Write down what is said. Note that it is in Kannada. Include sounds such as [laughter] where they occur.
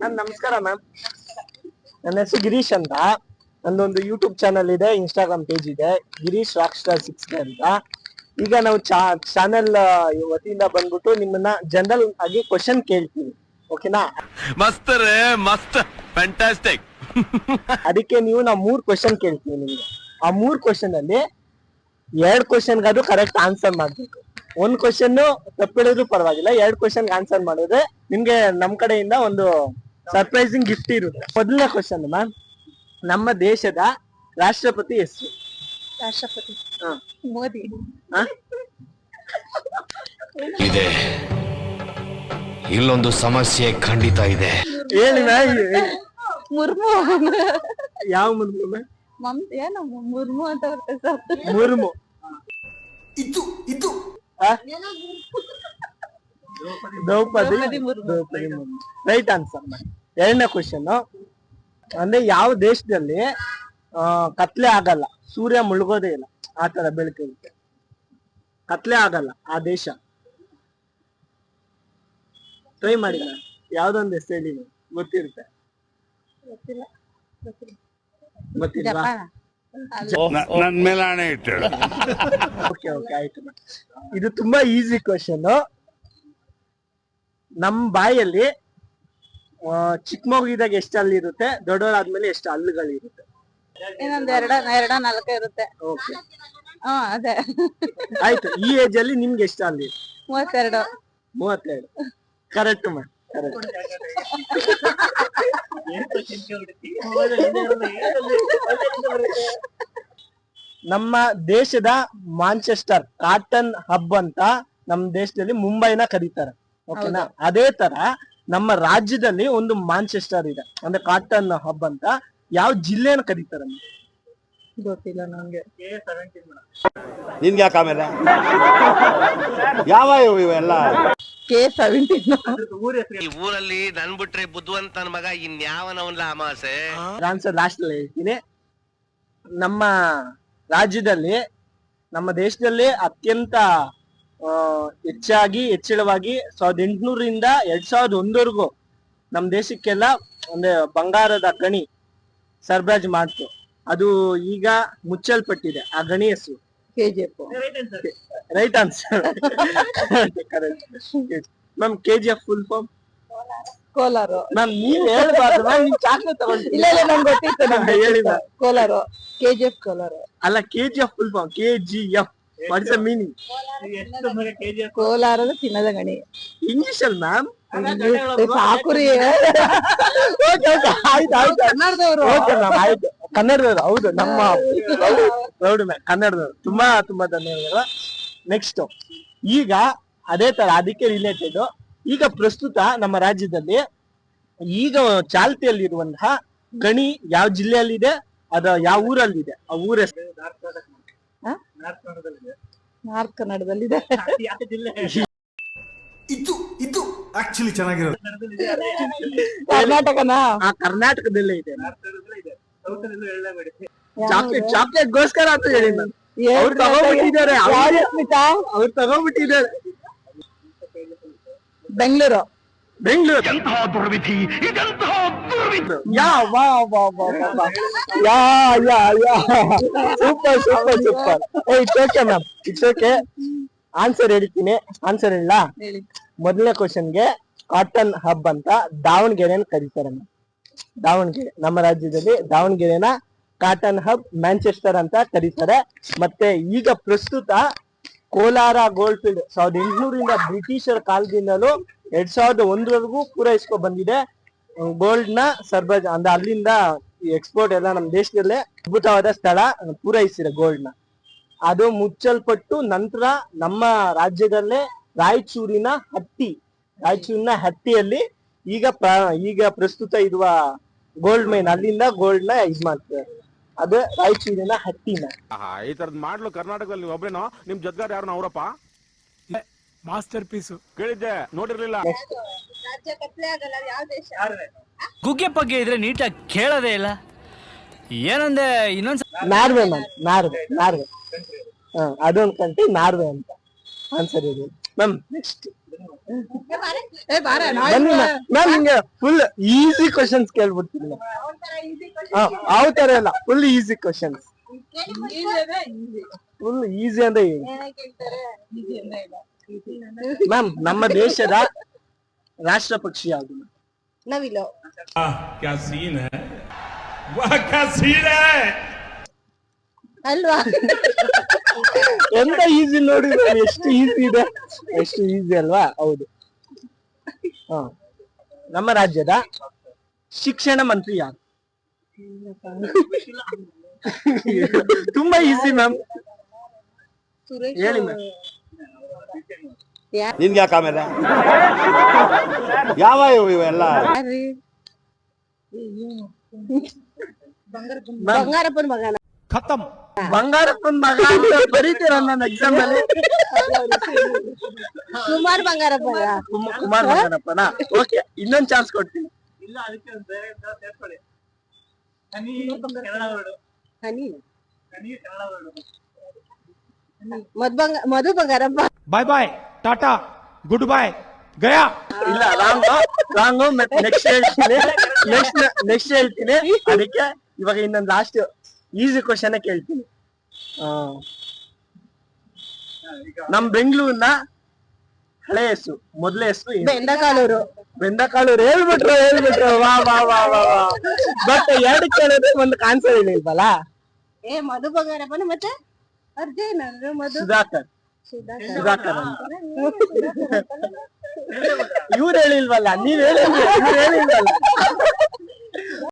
ಮ್ಯಾಮ್ ನಮಸ್ಕಾರ ಮ್ಯಾಮ್. ನನ್ನ ಹೆಸರು ಗಿರೀಶ್ ಅಂತ. ನಂದೊಂದು ಯೂಟ್ಯೂಬ್ ಚಾನಲ್ ಇದೆ ಇನ್ಸ್ಟಾಗ್ರಾಮ್ ಪೇಜ್ ಇದೆ. ಗಿರೀಶ್ ರಾಕ್ ಸ್ಟಾರ್ ಸಿಕ್ಸ್ ಅಂತ. ಈಗ ನಾವು ಚಾನೆಲ್ ವತಿಯಿಂದ ಬಂದ್ಬಿಟ್ಟು ನಿಮ್ಮನ್ನ ಜನರಲ್ ಆಗಿ ಕ್ವಶನ್ ಕೇಳ್ತೀವಿ ಓಕೆನಾ ಮಸ್ತ್ ರೇ ಮಸ್ತ್. ಫ್ಯಾಂಟಾಸ್ಟಿಕ್ ಅದಕ್ಕೆ ನೀವು ನಾ ಮೂರ್ ಕ್ವಶನ್ ಕೇಳ್ತೀವಿ ನಿಮ್ಗೆ. ಆ ಮೂರ್ ಕ್ವಶನ್ ಅಲ್ಲಿ ಎರಡ್ ಕ್ವಶನ್ಗಾದ್ರೂ ಕರೆಕ್ಟ್ ಆನ್ಸರ್ ಮಾಡ್ಬೇಕು. ಒಂದ್ ಕ್ವಶನ್ ತಪ್ಪಿಡಿದ್ರು ಪರವಾಗಿಲ್ಲ ಎರಡ್ ಕ್ವಶನ್ ಆನ್ಸರ್ ಮಾಡಿದ್ರೆ ನಿಮ್ಗೆ ನಮ್ ಕಡೆಯಿಂದ ಒಂದು ಸರ್ಪ್ರೈಸಿಂಗ್ ಗಿಫ್ಟ್ ಇರುತ್ತೆ. ಮೊದಲನೇ ಕ್ವಶನ್ ಮ್ಯಾಮ್ ನಮ್ಮ ದೇಶದ ರಾಷ್ಟ್ರಪತಿ ಹೆಸರು? ರಾಷ್ಟ್ರಪತಿ. ಹ. ಮೋದಿ. ಹ? ಇದೆ. ಇಲ್ಲೊಂದು ಸಮಸ್ಯೆ ಖಂಡಿತ ಇದೆ. ಹೇಳಿ ಮ್ಯಾಮ್ ಮುರ್ಮು. ಯಾವ ಮುರ್ಮು ಮ್ಯಾಮ್ ಮಮ್ ಏನು? ಮುರ್ಮು ಅಂತ ಬರ್ತದೆ ಮುರ್ಮು. ಇದು ಇದು? ದ್ರೌಪದಿ ದ್ರೌಪದಿ ಮುರ್ಮು. ರೈಟ್ ಆನ್ಸರ್ ಎರಡನೇ ಕ್ವಶನ್ ಅಂದ್ರೆ ಯಾವ ದೇಶದಲ್ಲಿ ಆ, ಕತ್ಲೆ ಆಗಲ್ಲ ಸೂರ್ಯ ಮುಳುಗೋದೇ ಇಲ್ಲ ಆ ತರ ಬೆಳಕಿರುತ್ತೆ ಕತ್ಲೆ ಆಗಲ್ಲ ಆ ದೇಶ. ಟ್ರೈ ಮಾಡಿ. ಯಾವ್ದೊಂದು ಹೆಸರು ಹೇಳಿ ನೀವು? ಗೊತ್ತಿರುತ್ತೆ? ಗೊತ್ತಿಲ್ಲ. ಗೊತ್ತಿಲ್ಲ ಗೊತ್ತಿಲ್ವಾ? ಜಪಾನ. ನನ್ ಮೇಲೆ ಹಣೆ ಇಟ್ಟಳು ಓಕೆ ಓಕೆ ಆಯ್ತು. ಇದು ತುಂಬಾ ಈಸಿ ಕ್ವಶನ್ ನಮ್ ಬಾಯಲ್ಲಿ ಚಿಕ್ಕ ಮಗುವಿದಾಗ ಎಷ್ಟು ಹಲ್ಲಿರುತ್ತೆ ದೊಡ್ಡವರಾದ್ಮೇಲೆ ಎಷ್ಟು ಹಲ್ಲುಗಳಿರುತ್ತೆ? ಇನ್ನೊಂದ್ ಎರಡ ಎರಡ ನಾಲ್ಕ ಇರುತ್ತೆ. ಓಕೆ ಹಾ ಅದೇ. ಆಯ್ತು. ಈ ಏಜ್ ಅಲ್ಲಿ ನಿಮ್ಗೆ ಎಷ್ಟು ಹಲ್ಲಿ? ಮೂವತ್ತೆರಡು. ಮೂವತ್ತೆರಡು. ಕರೆಕ್ಟ್ ನಮ್ಮ ದೇಶದ ಮಾಂಚೆಸ್ಟರ್ ಕಾಟನ್ ಹಬ್ ಅಂತ ನಮ್ಮ ದೇಶದಲ್ಲಿ ಮುಂಬೈನ ಕರೀತಾರೆ. ಓಕೆನಾ ಅದೇ ತರ ನಮ್ಮ ರಾಜ್ಯದಲ್ಲಿ ಒಂದು ಮಾಂಚೆಸ್ಟರ್ ಇದೆ. ಅಂದ್ರೆ ಕಾಟನ್ ಹಬ್ ಅಂತ. ಯಾವ ಜಿಲ್ಲೆನ ಕರೀತಾರೆ ಗೊತ್ತಿಲ್ಲ ನಂಗೆ ನಿನ್ಗೆ ಯಾಕೆ ಆಮೇಲೆ? ಯಾವ ಇವು ಇವೆಲ್ಲ ಕೆ ಸೆವೆಂಟೀನ್ ಈ ಊರಲ್ಲಿ ನನ್ ಬಿಟ್ರೆ ಬುದ್ಧಿವಂತನ ಮಗ ಇನ್ಯಾವನವನ್ಲ ಅಮಾಸೆ? ಆನ್ಸರ್ ಲಾಸ್ಟ್ ಅಲ್ಲಿ ಹೇಳ್ತೀನಿ. ನಮ್ಮ ರಾಜ್ಯದಲ್ಲಿ ನಮ್ಮ ದೇಶದಲ್ಲಿ ಅತ್ಯಂತ ಹೆಚ್ಚಾಗಿ ಹೆಚ್ಚಳವಾಗಿ ಸಾವಿರದ ಎಂಟುನೂರಿಂದ ಎರಡ್ ಸಾವಿರದ ಒಂದವರೆಗೂ ನಮ್ಮ ದೇಶಕ್ಕೆಲ್ಲ ಒಂದು ಬಂಗಾರದ ಗಣಿ ಸರಬರಾಜು ಮಾಡ್ತು. ಅದು ಈಗ ಮುಚ್ಚಲ್ಪಟ್ಟಿದೆ ಆ ಗಣಿ ಹೆಸರು. KGF right answer ma'am K G F full form Kolar. Ma'am ನೀವ್ ಹೇಳ್ಬಾರ್ದು ಮ್ಯಾಮ್ ನಿಮ್ ಚಾಕ್ಲೇಟ್ ತಗೊಂಡು ಇಲ್ಲ ಇಲ್ಲ ನಂಗೆ ಗೊತ್ತಿತ್ತು ನಂಗೆ ಹೇಳಿ ಗೊತ್ತಿತ್ತು. Kolar K G F Kolar. ಅಲ್ಲ K G F full form K G F what is the meaning ಕೋಲಾರದ ತಿನ್ನದ ಗಣಿ. ಇಂಗ್ಲಿಷ್ ಅಲ್ಲಿ ಮ್ಯಾಮ್ ಸಾಕುರಿ. ಆಯ್ತು ಆಯ್ತು. ಕನ್ನಡದವರು. ಆಯ್ತು. ಕನ್ನಡದವರು ಹೌದು ನಮ್ಮ ಮ್ಯಾಮ್ ಕನ್ನಡದವರು. ತುಂಬಾ ತುಂಬಾ ಧನ್ಯವಾದಗಳು. ನೆಕ್ಸ್ಟ್ ಈಗ ಅದೇ ತರ ಅದಕ್ಕೆ ರಿಲೇಟೆಡ್ ಈಗ ಪ್ರಸ್ತುತ ನಮ್ಮ ರಾಜ್ಯದಲ್ಲಿ ಈಗ ಚಾಲ್ತಿಯಲ್ಲಿರುವಂತಹ ಗಣಿ ಯಾವ ಜಿಲ್ಲೆಯಲ್ಲಿದೆ? ಅದ ಯಾವ ಊರಲ್ಲಿದೆ? ಆ ಊರ ನಾರ್ತ್ ಕನ್ನಡದಲ್ಲಿದೆ. [laughs] ಇದು ಇದು ಆಕ್ಚುಲಿ ಚೆನ್ನಾಗಿರೋದು. ಕರ್ನಾಟಕನಾ? ಆ ಕರ್ನಾಟಕದಲ್ಲೇ ಇದೆ. ಚಾಕ್ಲೇಟ್ ಚಾಕ್ಲೇಟ್ ಗೋಸ್ಕರ ಅಂತ ಹೇಳಿ ಮ್ಯಾಮ್ ಅವ್ರು ತಗೋಬಿಟ್ಟಿದ್ದಾರೆ ಅವ್ರು ತಗೋಬಿಟ್ಟಿದ್ದಾರೆ ಬೆಂಗಳೂರು. ಬೆಂಗಳೂರು. ಯಾ ವಾ ವಾ ವಾ ವಾ ವಾ. Yeah yeah yeah. Super super super it's okay ma'am it's okay answer ಹೇಳ್ತೀನಿ. ಆನ್ಸರ್ ಇಲ್ಲ ಹೇಳಿ. ಮೊದಲನೇ ಕ್ವಶನ್ಗೆ ಕಾಟನ್ ಹಬ್ ಅಂತ ದಾವಣಗೆರೆ ಕರೀತಾರೆ ಮ್ಯಾಮ್ ದಾವಣಗೆರೆ ನಮ್ಮ ರಾಜ್ಯದಲ್ಲಿ ದಾವಣಗೆರೆನ ಕಾಟನ್ ಹಬ್ ಮ್ಯಾಂಚೆಸ್ಟರ್ ಅಂತ ಕರೀತಾರೆ. ಮತ್ತೆ ಈಗ ಪ್ರಸ್ತುತ ಕೋಲಾರ ಗೋಲ್ಡ್ ಫೀಲ್ಡ್ ಸಾವಿರದ ಎಂಟುನೂರಿಂದ ಬ್ರಿಟಿಷರ ಕಾಲದಿಂದಲೂ ಎರಡ್ ಸಾವಿರದ ಒಂದರವರೆಗೂ ಪೂರೈಸ್ಕೊ ಬಂದಿದೆ. ಗೋಲ್ಡ್ನ ಸರ್ಬಜ್ ಅಂದ್ರೆ ಅಲ್ಲಿಂದ ಎಕ್ಸ್ಪೋರ್ಟ್ ಎಲ್ಲ ನಮ್ಮ ದೇಶದಲ್ಲೇ ಅದ್ಭುತವಾದ ಸ್ಥಳ ಪೂರೈಸಿದೆ ಗೋಲ್ಡ್ನ ಅದು ಮುಚ್ಚಲ್ಪಟ್ಟು ನಂತರ ನಮ್ಮ ರಾಜ್ಯದಲ್ಲೇ ರಾಯಚೂರಿನ ಹತ್ತಿ, ರಾಯಚೂರಿನ ಹತ್ತಿಯಲ್ಲಿ ಈಗ ಈಗ ಪ್ರಸ್ತುತ ಇರುವ ಗೋಲ್ಡ್ ಮೈನ್ ಅಲ್ಲಿಂದ ಗೋಲ್ಡ್ನ ಇದು ಮಾಡ್ತಾರೆ. ಅದು ರಾಯಚೂರಿನ ಹಟ್ಟಿನ. ಈ ತರದ್ ಮಾಡ್ಲು ಕರ್ನಾಟಕದಲ್ಲಿ ಒಬ್ಬರೇನೋ ನಿಮ್ ಜೊತೆಗಾರ ಯಾರು ಅವರಪ್ಪ? Masterpiece. ಕೇಳಿದ್ದೆ ನೋಡಿರ್ಲಿಲ್ಲ. ರಾಜ್ಯ ಕತ್ಲೆ ಆಗಲ್ಲ ಯಾವ ದೇಶ? ಗುಗ್ಗೆ ಪಗ್ಗೆ ಇದ್ರೆ ನೀಟಾಗಿ ಕೇಳೋದೇ ಇಲ್ಲ. ಏನಂದೆ ಇನ್ನೊಂದ್ಸ ನಾರ್ವೆ ಮ್ಯಾಮ್ ನಾರ್ವೆ ನಾರ್ವೆ. ಹ ಅದೊಂದು ಕಂಟ್ರಿ ನಾರ್ವೆ ಅಂತ. ಆನ್ಸರ್ ಇದೆ. ಮ್ಯಾಮ್ ನೆಕ್ಸ್ಟ್ ನಾನ್ ನಿಮ್ಗೆ ಫುಲ್ ಈಸಿ ಕ್ವಶನ್ಸ್ ಕೇಳ್ಬಿಡ್ತೀನಿ. ಯಾವ ತರ ಎಲ್ಲ full easy questions full easy ಅಂದ್ರೆ ಮ್ಯಾಮ್ ನಮ್ಮ ದೇಶದ ರಾಷ್ಟ್ರ ಪಕ್ಷಿ ಯಾವುದು? ನವಿಲು ಅಲ್ವಾ? ಎಂತ ಈಸಿ ನೋಡಿ ಎಷ್ಟು ಈಸಿ ಇದೆ? ಎಷ್ಟು ಈಸಿ ಅಲ್ವಾ? ಹೌದು. ಹಾ. ನಮ್ಮ ರಾಜ್ಯದ ಶಿಕ್ಷಣ ಮಂತ್ರಿ ಯಾರು? ತುಂಬಾ ಈಸಿ ಮ್ಯಾಮ್ ಸುರೇಶ್ ಹೇಳಿ ಮ್ಯಾಮ್ ನಿನ್ಗೆ ಯಾಕೆ ಆಮೇಲೆ? ಯಾವ ಇವು ಇವೆಲ್ಲ? ಬಂಗಾರಪ್ಪನ ಮಗನ? ಖತಮ್. ಬಂಗಾರಪ್ಪನ್ ಮಗ ಅಂತ ಬರೀತೀರ ನನ್ನ ಎಕ್ಸಾಮ್ ಅಲ್ಲಿ? ಕುಮಾರ್ ಬಂಗಾರಪ್ಪ ಕುಮ- ಕುಮಾರ್ ಬಂಗಾರಪ್ಪನ? ಓಕೆ ಇನ್ನೊಂದ್ ಚಾನ್ಸ್ ಕೊಡ್ತೀನಿ. ಇಲ್ಲ ಅದಕ್ಕೆ ಒಂದು ಬೇರೆ ಅಂತ ಹನಿ ಕನ್ನಡ ಹನಿ. ಹನಿ Kannada Madhu Bangarappa. Bye bye tata good bye Gaya ಇಲ್ಲ ರಾಂಗ್ ರಾಂಗ್ ನೆಕ್ಸ್ಟ್ ಹೇಳ್ತೀನಿ. ನೆಕ್ಸ್ಟ್ ನೆಕ್ಸ್ಟ್ ಹೇಳ್ತೀನಿ. ಅದಕ್ಕೆ ಇವಾಗ ಇನ್ನೊಂದ್ ಲಾಸ್ಟ್ ಈಸಿ ಕ್ವಶನ್ ಕೇಳ್ತೀನಿ. ಆ, ನಮ್ ಬೆಂಗಳೂರಿನ ಹಳೆ ಹೆಸರು ಮೊದ್ಲ ಹೆಸರು? ಬೆಂದಕಾಳೂರು. ಬೆಂದಕಾಳೂರು. ಹೇಳ್ಬಿಟ್ರು ಹೇಳ್ಬಿಟ್ರು. ವಾ ವಾ ವಾ ವಾ ವಾ. ಬಟ್ ಎರಡು ಕೇಳಿದ್ರೆ ಒಂದು ಆನ್ಸರ್ ಇಲ್ವಲ್ಲ? ಏ ಮಧು ಬಂಗಾರಪ್ಪನ ಮತ್ತೆ ಮಧು? ಸುಧಾಕರ್. ಸುಧಾಕರ್. ಇವ್ರು ಹೇಳಿಲ್ವಲ್ಲ ನೀವ್ ಹೇಳಿಲ್ವಲ್ಲ.